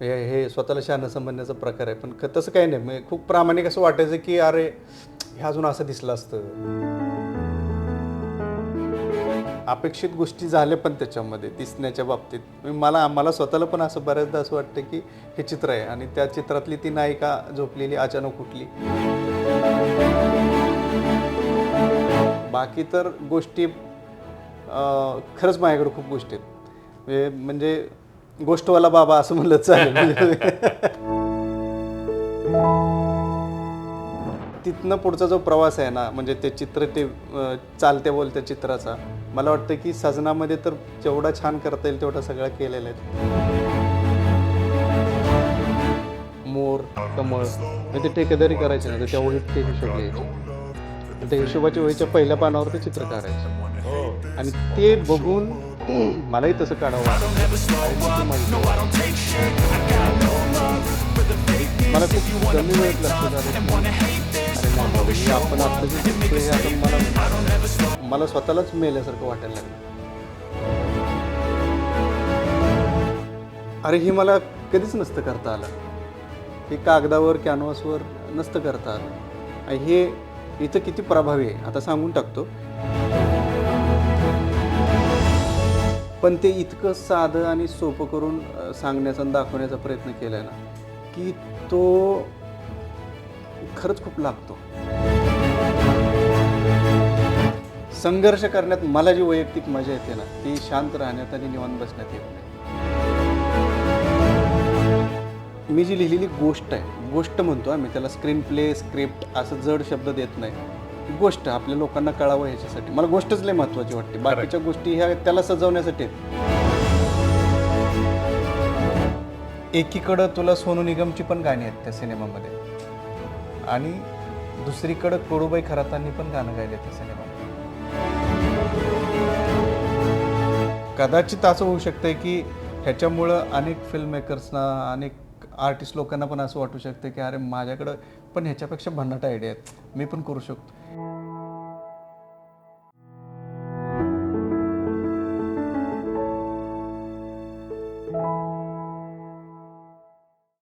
हे हे स्वतःला शहाणं समजण्याचा प्रकार आहे. पण क- तसं काही नाही. म्हणजे खूप प्रामाणिक असं वाटायचं की अरे हे अजून असं दिसलं असतं. अपेक्षित गोष्टी झाल्या पण त्याच्यामध्ये दिसण्याच्या बाबतीत. म्हणजे मला मला स्वतःला पण असं बऱ्याचदा असं वाटतं की हे चित्र आहे. आणि त्या चित्रातली ती नायिका झोपलेली अचानक उठली. बाकी तर गोष्टी अं, खरंच माझ्याकडे खूप गोष्टी आहेत. म्हणजे म्हणजे गोष्टवाला बाबा असं म्हणलं चालेल. तिथनं पुढचा जो प्रवास आहे ना म्हणजे ते चित्र ते चालत्या बोलत्या चित्राचा मला वाटतं की सजनामध्ये तर जेवढा छान करता येईल तेवढा सगळा केलेला आहे. मोर कमळ ते ठेकेदारी करायचे ना तर त्या वहीत ते हिशोब त्या हिशोबाच्या वहीच्या पहिल्या पानावर ते चित्र काढायचं. आणि ते बघून मलाही तसं काढावं मला खूप कमी वेळेत लक्षात आपण आपलं जे शिकतोय हे आता मला मला स्वतःलाच मेल्यासारखं वाटायला लागलं. अरे हे मला कधीच नसतं करता आलं. हे कागदावर कॅनव्हासवर नसतं करता आलं. आणि हे इथं किती प्रभावी आहे आता सांगून टाकतो. पण ते इतकं साधं आणि सोपं करून सांगण्याचा आणि दाखवण्याचा प्रयत्न केला ना की तो खरंच खूप लागतो. संघर्ष करण्यात मला जी वैयक्तिक मजा येते ना ती शांत राहण्यात आणि निवांत बसण्यात येत नाही. मी जी लिहिलेली गोष्ट आहे गोष्ट म्हणतो आम्ही त्याला स्क्रीन प्ले स्क्रिप्ट असं जड शब्द देत नाही. गोष्ट आपल्या लोकांना कळावं ह्याच्यासाठी. मला गोष्टच लय महत्वाची वाटते. बाकीच्या गोष्टी ह्या त्याला सजवण्यासाठी आहेत. एकीकडं तुला सोनू निगमची पण गाणी आहेत त्या सिनेमामध्ये. आणि दुसरीकडं कोडूबाई खरातांनी पण गाणं गायले त्या सिनेमामध्ये. कदाचित असं होऊ शकतंय की ह्याच्यामुळं अनेक फिल्म मेकर्सना अनेक आर्टिस्ट लोकांना पण असं वाटू शकतं की अरे माझ्याकडं पण ह्याच्यापेक्षा भन्नाट आयडिया आहेत. मी पण करू शकतो.